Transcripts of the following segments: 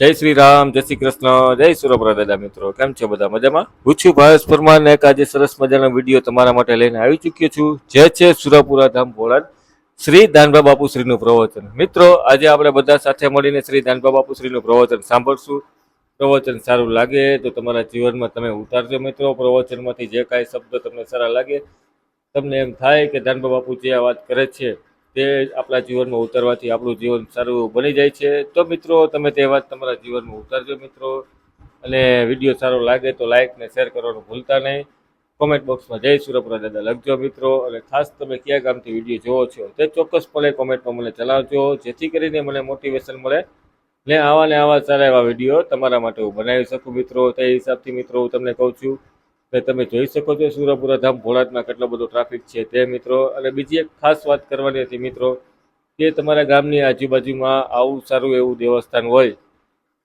જય શ્રી રામ, જય શ્રી કૃષ્ણ, જય સુરપુરા દાદા મિત્રો. કેમ છો બધા? મજામાં? હું છું ભાવેશ પરમાર ને આજે સરસ મજાનો વીડિયો તમારા માટે લઈને આવી ચૂક્યો છું. જે છે સુરપુરા ધામ ભોળાદ શ્રી દાનભા બાપુ શ્રીનું પ્રવચન. મિત્રો, આજે આપણે બધા સાથે મળીને શ્રી દાનબા બાપુ શ્રીનું પ્રવચન સાંભળશું. પ્રવચન સારું લાગે તો તમારા જીવનમાં તમે ઉતારજો મિત્રો. પ્રવચનમાંથી જે કાંઈ શબ્દ તમને સારા લાગે, તમને એમ થાય કે દાનભા બાપુ જે આ વાત કરે છે. તે આપણા જીવનમાં ઉતારવાથી આપણું જીવન સારું બની જાય છે. તો મિત્રો, તમે તે વાત તમારા જીવનમાં ઉતારજો મિત્રો. અને વીડિયો સારો લાગે તો લાઇક ને શેર કરવાનું ભૂલતા નહીં. કોમેન્ટ બોક્સમાં જય સુરપુરા દાદા લખજો મિત્રો. અને ખાસ તમે કયા ગામથી વીડિયો જોવો છો તે ચોક્કસપણે કોમેન્ટમાં મને જણાવજો. જેથી કરીને મને મોટિવેશન મળે. ને આવા ને આવા સારા એવા વીડિયો તમારા માટે હું બનાવી શકું મિત્રો. તે હિસાબથી મિત્રો હું તમને કહું છું કે તમે જોઈ શકો છો સુરપુરા ધામ ભોળાદમાં કેટલો બધો ટ્રાફિક છે તે મિત્રો. અને બીજી એક ખાસ વાત કરવાની હતી મિત્રો, કે તમારા ગામની આજુબાજુમાં આવું સારું એવું દેવસ્થાન હોય,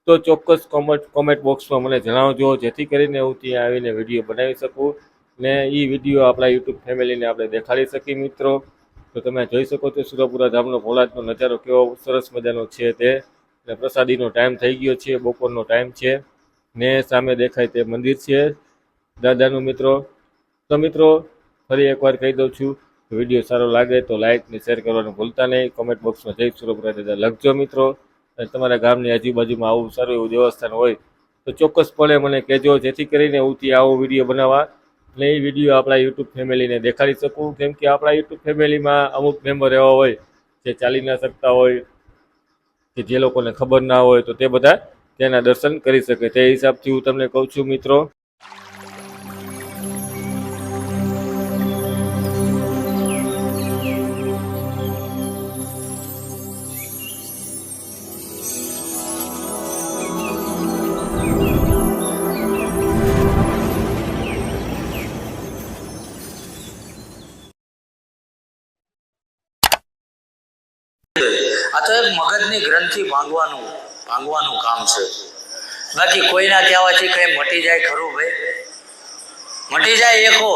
તો ચોક્કસ કોમેન્ટ કોમેન્ટ બોક્સમાં મને જણાવજો, જેથી કરીને હું ત્યાં આવીને વીડિયો બનાવી શકું ને એ વીડિયો આપણા યુટ્યુબ ફેમિલીને આપણે દેખાડી શકીએ મિત્રો. તો તમે જોઈ શકો છો સુરપુરા ધામનો ભોળાદનો નજારો કેવો સરસ મજાનો છે તે. ને પ્રસાદીનો ટાઈમ થઈ ગયો છે, બપોરનો ટાઈમ છે ને સામે દેખાય તે મંદિર છે. દાદાનું મિત્રો, તો મિત્રો, ફરી એકવાર કહી દઉં છું, વીડિયો સારો લાગે તો લાઇક ને શેર કરવાનું ભૂલતા નહીં. કોમેન્ટ બોક્સમાં જય સુરપુરા દાદા લખજો મિત્રો. અને તમારા ગામની આજુબાજુમાં આવું સારું એવું દેવસ્થાન હોય તો ચોક્કસપણે મને કહેજો, જેથી કરીને હું ત્યાં આવો વીડિયો બનાવવા અને એ વીડિયો આપણા યુટ્યુબ ફેમિલીને દેખાડી શકું. કેમ કે આપણા યુટ્યુબ ફેમિલીમાં અમુક મેમ્બર એવા હોય જે ચાલી ના શકતા હોય, કે જે લોકોને ખબર ના હોય તો તે બધા તેના દર્શન કરી શકે. તે હિસાબથી હું તમને કહું છું મિત્રો આ તો એક મગજની ગ્રંથિ ભાંગવાનું ભાંગવાનું કામ છે. બાકી કોઈના કહેવાથી કંઈ મટી જાય ખરું ભાઈ? મટી જાય એકો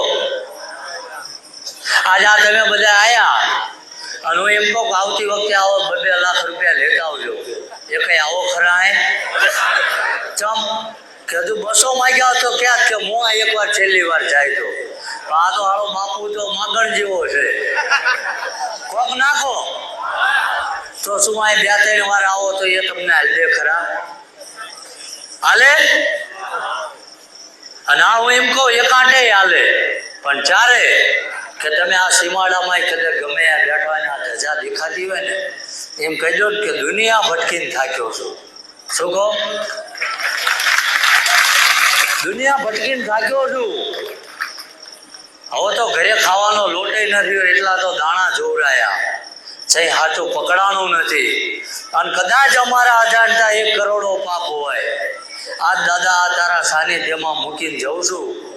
આજ આ તમે બધા આવ્યા અને હું એમ કહું આવતી વખતે આવો બબે લાખ રૂપિયા લેતા આવજો. એ કઈ આવો ખરા હે? ચમ, કે હજુ બસો માંગ્યા તો ક્યાં કે આ એકવાર છેલ્લી વાર જાય તો? આ તો હારો બાપુ તો માગણ જેવો છે. કોક નાખો. તો શું અહીં બે ત્રણ વાર આવો તો એ તમને હાલે ખરા? હાલે? અને આ હું એમ કહું, એકાંઠે હાલે. પણ ચારે, કે તમે આ સીમાડામાં કદાચ ગમે આ બેઠવાના ધજા દેખાતી હોય ને, એમ કહેજો કે દુનિયા ભટકીને થાક્યો છું. શું કહો? દુનિયા ભટકીને થાક્યો છું. હવે તો ઘરે ખાવાનો લોટે નથી એટલા તો દાણા જોવરાયા. સહી સાચું પકડાનું નથી. અને કદાચ અમારા અજાણતા એક કરોડો પાપ હોય. આ દાદા, આ તારા સાનિધ્યમાં મૂકીને જઉં છું.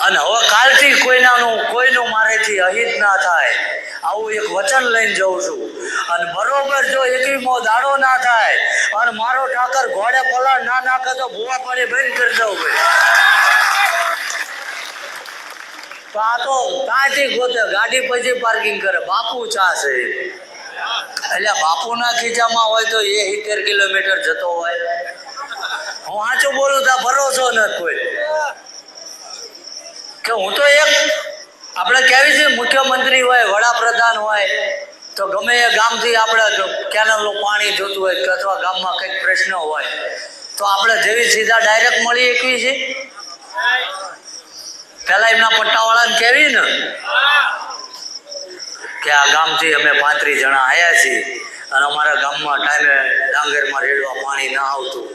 અને હવે કાલથી કોઈનાનું કોઈનું મારેથી અહિત ના થાય. આવું એક વચન લઈને જઉં છું. અને બરોબર જો એકવીમો દાડો ના થાય. અને મારો ઠાકર ઘોડે પલાળ ના નાખે તો ભૂવા પાણી બંધ કરી દઉં ભાઈ. તો આ તો કાંઈથી ગોતે, ગાડી પછી પાર્કિંગ કરે. બાપુ ચા છે. એટલે બાપુના ખીચામાં હોય તો એ સિત્તેર કિલોમીટર જતો હોય. હું સાચું બોલું તો ભરોસો નથી કોઈ. કે હું તો એક, આપણે કેવી છે, મુખ્યમંત્રી હોય, વડાપ્રધાન હોય, તો ગમે એ ગામથી આપણે કેનલનું પાણી જોતું હોય કે અથવા ગામમાં કંઈક પ્રશ્ન હોય, તો આપણે જેવી સીધા ડાયરેક્ટ મળી એકવી છે પેલા એમના પટ્ટાવાળાને કેવી ને? કે આ ગામથી અમે પાંત્રીસ જણા આવ્યા છીએ અને અમારા ગામમાં ટાઈમે ડાંગરમાં રેડવા પાણી ના આવતું.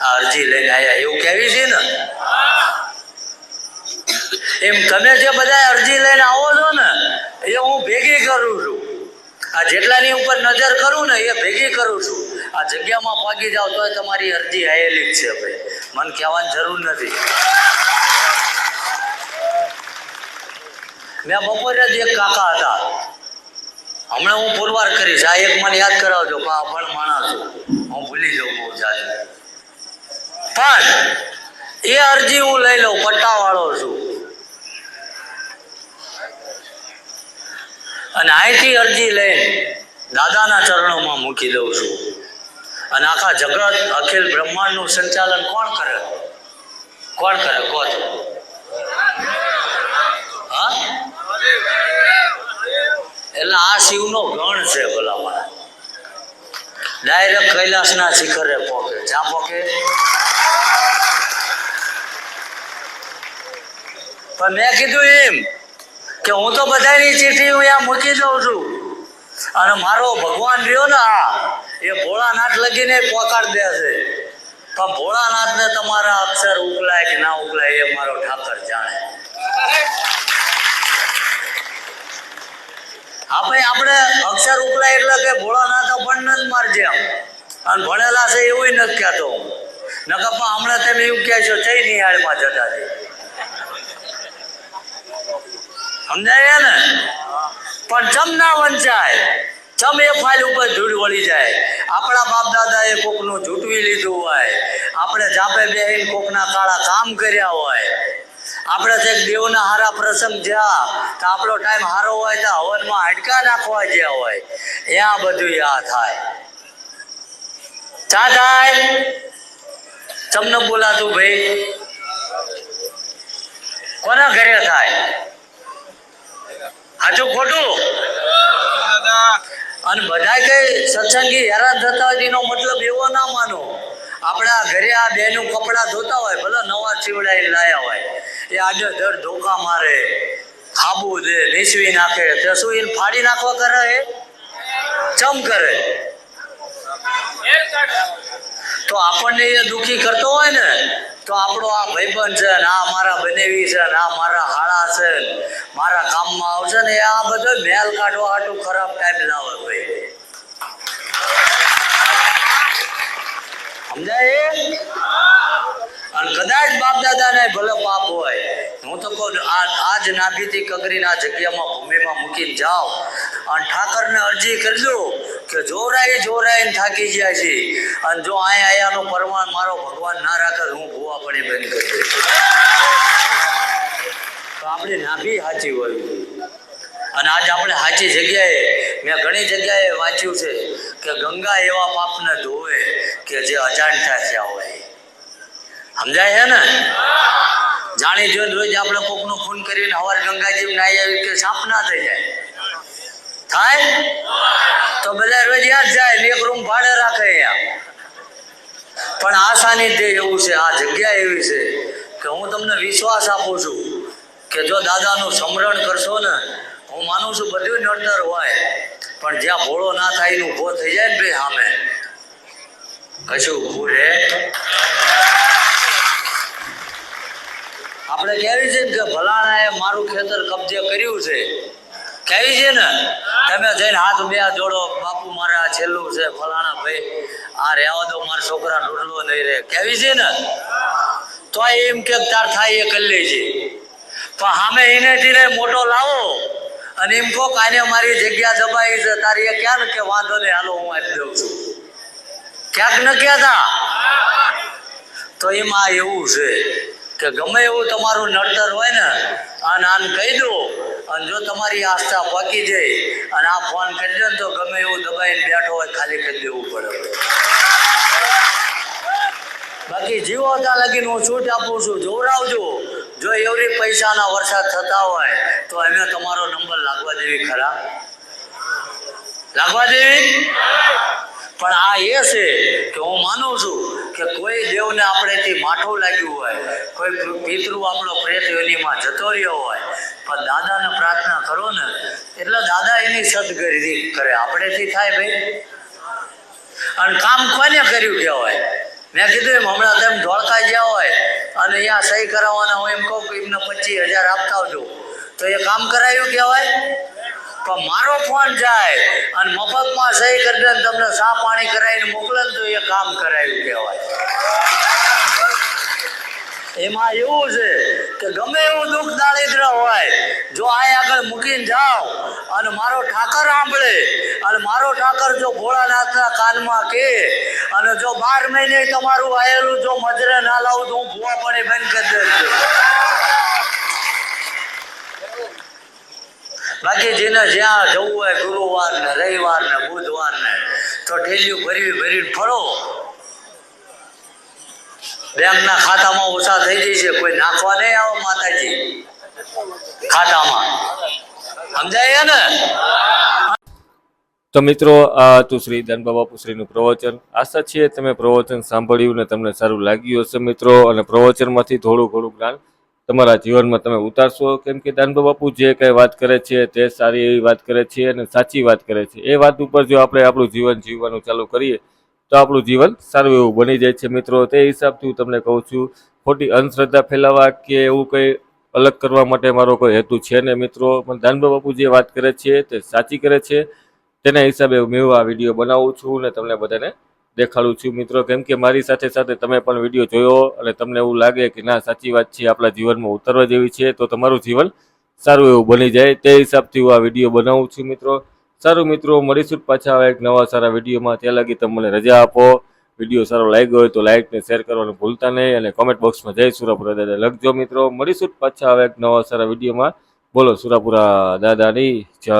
આ અરજી લઈને આવ્યા એવું કહેવી છે ને? એમ તમે જે બધા અરજી લઈને આવો છો ને, એ હું ભેગી કરું છું. આ જેટલાની ઉપર નજર કરું ને, એ ભેગી કરું છું. આ જગ્યામાં પાકી જાવ તો તમારી અરજી આવેલી જ છે ભાઈ. મને કહેવાની જરૂર નથી. મેં બપોરે જ એક કાકા હતા. હમણાં હું પુરવાર કરીશ. આ એક મને યાદ કરાવજો કે આ પણ માણસ હું ભૂલી જાઉં બહુ જાતે પણ એ અરજી હું લઈ લઉં, પટ્ટાવાળો છું. અને અહીંથી અરજી લઈને દાદાના ચરણોમાં મૂકી દઉં છું. અને આખા જગત અખિલ બ્રહ્માંડનું સંચાલન કોણ કરે? કોણ કરે? કોણ હા? એટલે આ શિવનો ગણ છે ભલામણ. ડાયરેક્ટ કૈલાસના શિખરે પોકે. જ્યાં પોકે? પણ મેં કીધું એમ કે હું તો બધાની ચીઠી હું અહીંયા મૂકી દઉં છું. અને મારો ભગવાન રહ્યો ને આ, એ ભોળાનાથ લગીને પોકાડ દે છે. પણ ભોળાનાથને તમારા અક્ષર ઉકલાય કે ના ઉકલાય એ મારો ઠાકર જાણે. આપણે આપણે અક્ષર ઉકલાય એટલે કે ભોળાનાથ આપણને જ મારજે અને ભણેલા છે એવું નથી કહેતો. નકર પણ હમણાં તમે એવું કહે છો જઈ નિહાળમાં જતા છે સમજાય ને? પણ ચમ ના વંચાય. ચમ એ ફાઇલ ઉપર ધૂળ વળી જાય. આપણા બાપ દાદાએ કોકનું ઝૂંટવી લીધું હોય. આપણે જાપે બેહીને કોકના કાળા કામ કર્યા હોય. આપણે જે દેવના હારા પ્રસંગ જ્યાં તો આપણો ટાઈમ હારો હોય તો હવનમાં હાડકા નાખવા જ્યાં હોય, ત્યાં બધું આ થાય. ચા થાય તમને બોલાતું ભાઈ. કોના ઘરે થાય? સાચું ખોટું? અને બધા કઈ સત્સંગી હેરાન થતા હોય, એનો મતલબ એવો ના માનો. આપણા ઘરે આ બેનું કપડાં ધોતા હોય, ભલે નવા ચીવડાઈને લાયા હોય. એ આજે દર ધોકા મારે ખાબુ દે નીચવી નાખે. તે શું એને ફાડી નાખવા કરે એ? ચમ કરે? તો આપણને એ દુખી કરતો હોય ને, તો આપણો આ ભાઈબંધ છે ને, આ મારા બનેવી છે ને, આ મારા હાળા છે મારા કામમાં આવશે ને આ બધો મેલ કાઢવા આટલું ખરાબ ટાઈમ લાવે ભાઈ. સમજાય? અને કદાચ બાપ દાદાને ભલે પાપ હોય, હું તો કહું આ આજ નાભીથી કગરીના જગ્યામાં ભૂમિમાં મૂકીને જાઓ અને ઠાકરને અરજી કરજો કે જોરાય જોરાઈને થાકી ગયા છે. અને જો અહીંયા આયાનો પરમાણ મારો ભગવાન ના રાખે, હું ભૂવા પડી બંધ કરી દઈશ તો આપણી નાભી સાચી હોય. અને આજ આપણે સાચી જગ્યાએ, મેં ઘણી જગ્યાએ વાંચ્યું છે કે ગંગા એવા પાપને ધોવે કે જે અજાણતા થયા હોય. સમજાય છે ને? જાણી જોઈને રોજ આપણે કોકનો ખૂન કરીને હવારે ગંગાજી નાઈ આવી કે સાપ ના થઈ જાય. થાય? તો બધા રોજ યાદ જાય એક રૂમ ભાડે રાખે પણ આ સાનિધ્ય એવું છે, આ જગ્યા એવી છે કે હું તમને વિશ્વાસ આપું છું કે જો દાદાનું સ્મરણ કરશો ને, હું માનું છું બધું નડતર હોય. પણ જ્યાં ભોળો ના થાય એનું ભો થઈ જાય ને ભાઈ સામે. કશું ઊભું રહે આપણે કહેવી છે કે ભલાણાએ મારું ખેતર કબજે કર્યું છે. કહેવી છે ને? તમે જઈને હાથ બે જોડો, બાપુ મારે આ છેલ્લું છે ફલાણા ભાઈ, આ રહેવા દો, મારા છોકરા રોટલો નહીં રહે. કહેવી છે ને? તો એમ કે તાર થાય એ કરી લેજે. પણ સામે એને ધીરે મોટો લાવો. અને એમ કહો કાને મારી જગ્યા દબાઈ છે, તારી એ ક્યાં કે વાંધો નહીં, હાલો હું આપી દઉં છું. ક્યાંક ન કહેતા? તો એમાં એવું છે. કે ગમે એવું તમારું નડતર હોય ને અને આને કહી દો. અને જો તમારી આસ્થા પાકી જાય અને આ ફોન કરી ને તો ગમે એવું દબાઈને બેઠો હોય, ખાલી કરી દેવું પડે. બાકી જીવો ત્યાં લગીને હું છૂટ આપું છું જોવડાવજો જો એવરી પૈસાના વરસાદ થતા હોય, તો એમને તમારો નંબર લાગવા દેવી ખરા. લાગવા દેવી પણ આ એ છે કે હું માનું છું કે કોઈ દેવને આપણેથી માઠું લાગ્યું હોય, કોઈ પિતૃ આપણો પ્રેત યોનીમાં જતો રહ્યો હોય, પણ દાદાને પ્રાર્થના કરો ને, એટલે દાદા એની સદગરી કરે. આપણેથી થાય ભાઈ? અને કામ કોને કર્યું કહેવાય? મેં કીધું એમ, હમણાં તેમ ધોળકા ગયા હોય, અને અહીંયા સહી કરાવવાના હું એમ કહું કે એમને પચીસ હજાર આપતા આવજો. તો એ કામ કરાયું કહેવાય? પણ મારો ફોન જાય અને મફતમાં સહી કરી દે તમને સા પાણી કરાવીને મોકલે તો એ કામ કરાવ્યું કહેવાય. એમાં એવું છે કે ગમે એવું દુઃખ દારિદ્ર હોય, જો આ આગળ મૂકીને જાઓ અને મારો ઠાકર સાંભળે અને મારો ઠાકર જો ભોળાનાથના કાનમાં કે અને જો બાર મહિને તમારું આયેલું જો મજરે ના લાવું તો હું ભૂવા પડે બંધ કરી દઈશ. બાકી જેને જ્યાં જવું હોય ગુરુવાર ને રવિવાર ને બુધવાર ને તો ઠેલિયું ભરી ભરીને ફરો બેંકના ખાતામાં ઓછા થઈ જાય છે, કોઈ નાખવા નહીં આવો માતાજી. ખાતામાં. સમજાય ને? તો મિત્રો, આ હતું શ્રી દાનબા બાપુશ્રીનું પ્રવચન. આશા છે તમે પ્રવચન સાંભળ્યું ને તમને સારું લાગ્યું હશે મિત્રો. અને પ્રવચનમાંથી થોડું ઘણું જ્ઞાન તમારા જીવનમાં તમે ઉતારશો? કેમ કે દાનબા બાપુ જે કંઈ વાત કરે છે તે સારી એવી વાત કરે છે અને સાચી વાત કરે છે. એ વાત ઉપર જો આપણે આપણું જીવન જીવવાનું ચાલુ કરીએ, તો આપણું જીવન સારું એવું બની જાય છે મિત્રો. તે હિસાબથી હું તમને કહું છું, ખોટી અંધશ્રદ્ધા ફેલાવવા કે એવું કંઈ અલગ કરવા માટે મારો કોઈ હેતુ છે ને મિત્રો? પણ દાનબા બાપુ જે વાત કરે છે તે સાચી કરે છે. તેના હિસાબે હું આ વીડિયો બનાવું છું અને તમને બધાને દેખાડું છું મિત્રો. કેમ કે મારી સાથે સાથે તમે પણ વીડિયો જોયો અને તમને એવું લાગે કે ના, સાચી વાત છે, આપણા જીવનમાં ઉતરવા જેવી છે, તો તમારું જીવન સારું એવું બની જાય. તે હિસાબથી હું આ વીડિયો બનાવું છું મિત્રો. સારું મિત્રો, મળીશું પાછા એક નવા સારા વિડીયોમાં. ત્યાં લગી તમે મને રજા આપો. વીડિયો સારો લાગ્યો હોય તો લાઇક ને શેર કરવાનું ભૂલતા નહીં અને કોમેન્ટ બોક્સમાં જય સુરાપુરા દાદા લખજો મિત્રો. મળીશું પાછા હવે એક નવા સારા વિડીયોમાં. બોલો સુરાપુરા દાદાની જય.